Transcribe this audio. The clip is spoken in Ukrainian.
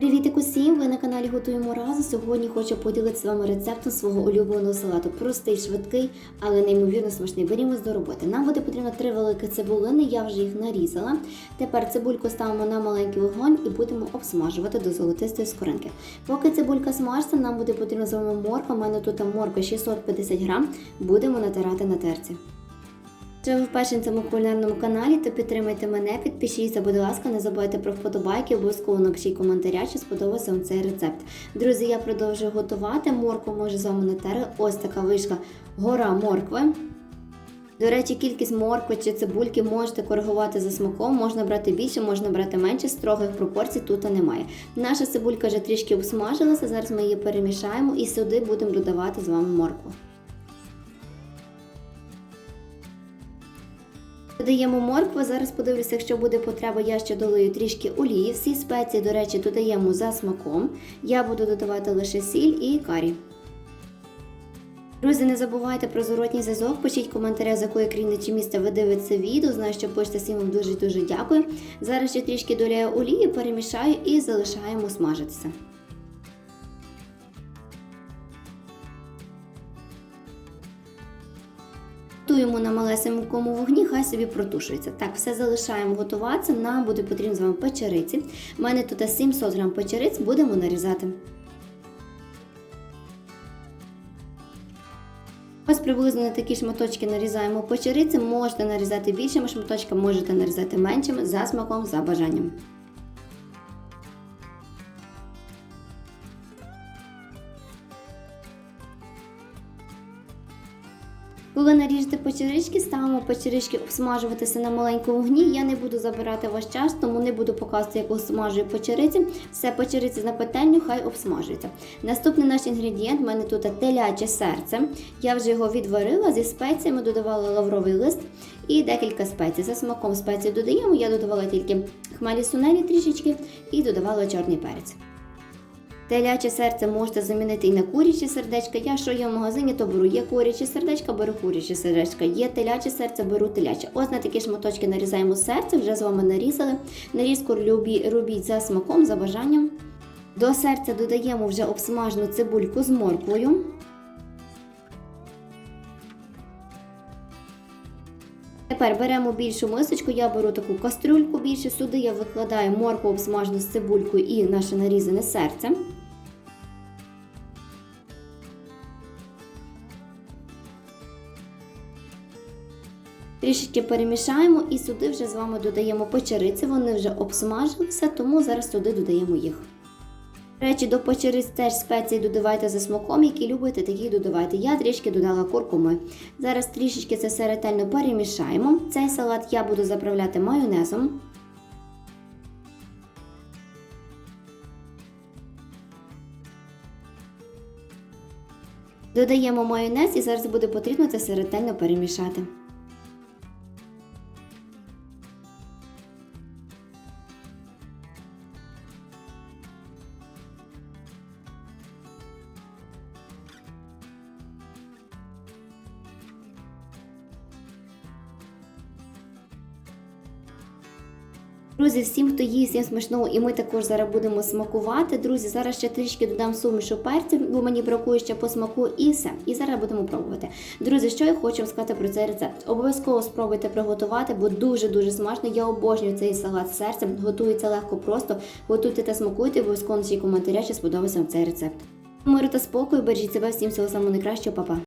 Привіт усім! Ви на каналі Готуємо разу. Сьогодні хочу поділитися з вами рецептом свого улюбленого салату. Простий, швидкий, але неймовірно смачний. Берімось до роботи. Нам буде потрібно три великі цибулини, я вже їх нарізала. Тепер цибульку ставимо на маленький вогонь і будемо обсмажувати до золотистої скоринки. Поки цибулька смажиться, нам буде потрібно з вами морква. У мене тут морква 650 грам. Будемо натирати на терці. Якщо ви вперше на цьому кулінарному каналі, то підтримайте мене, підпишіться, будь ласка, не забувайте про вподобайки, обов'язково напишіть коментаря, чи сподобався вам цей рецепт. Друзі, я продовжую готувати. Моркву може з вами натерли. Ось така вишка гора моркви. До речі, кількість моркви чи цибульки можете коригувати за смаком, можна брати більше, можна брати менше, строгих пропорцій тут немає. Наша цибулька вже трішки обсмажилася, зараз ми її перемішаємо і сюди будемо додавати з вами моркву. Додаємо моркву, зараз подивлюся, якщо буде потреба, я ще долию трішки олії. Всі спеції, до речі, додаємо за смаком. Я буду додавати лише сіль і карі. Друзі, не забувайте про зворотній зв'язок. Пишіть в коментарях, з якої країни чи міста ви дивитеся відео. Знаю, що пишете всім вам дуже-дуже дякую. Зараз ще трішки доляю олії, перемішаю і залишаємо смажитися. Готуємо на малесенькому вогні, хай собі протушується. Так, все залишаємо готуватися. Нам буде потрібно з вами печериці. У мене тут 700 грам печериць, будемо нарізати. Ось приблизно на такі шматочки нарізаємо печериці. Можете нарізати більшими шматочками, можете нарізати меншими за смаком, за бажанням. Коли наріжете печерички, ставимо печерички обсмажуватися на маленькому вогні. Я не буду забирати ваш час, тому не буду показувати, як обсмажую печериці. Все печериці на петельню, хай обсмажується. Наступний наш інгредієнт у мене тут теляче серце. Я вже його відварила зі спеціями, додавала лавровий лист і декілька спецій. За смаком спеції додаємо. Я додавала тільки хмелі сунелі трішечки і додавала чорний перець. Теляче серце можете замінити і на куряче сердечко. Я що є в магазині, то беру. Є куряче сердечко, беру куряче сердечко. Є теляче серце, беру теляче. Ось на такі шматочки нарізаємо серце, вже з вами нарізали. Нарізку робіть за смаком, за бажанням. До серця додаємо вже обсмажену цибульку з морквою. Тепер беремо більшу мисочку, я беру таку кастрюльку більше. Сюди я викладаю моркву обсмажену з цибулькою і наше нарізане серце. Трішечки перемішаємо і сюди вже з вами додаємо печериці. Вони вже обсмажилися, тому зараз сюди додаємо їх. Речі, до печериць теж спеції додавайте за смаком, які любите, такі додавайте. Я трішки додала куркуми. Зараз трішечки це все ретельно перемішаємо. Цей салат я буду заправляти майонезом. Додаємо майонез і зараз буде потрібно це все ретельно перемішати. Друзі, всім, хто їсть, всім смачного, і ми також зараз будемо смакувати. Друзі, зараз ще трішки додам сумішу перців, бо мені бракує ще по смаку і все. І зараз будемо пробувати. Друзі, що я хочу сказати про цей рецепт? Обов'язково спробуйте приготувати, бо дуже-дуже смачно. Я обожнюю цей салат з серцем. Готується легко просто. Готуйте та смакуйте, обов'язково наші коментаря, чи сподобався цей рецепт. Миру та спокою, бережіть себе, всім всього самого найкращого, па-па.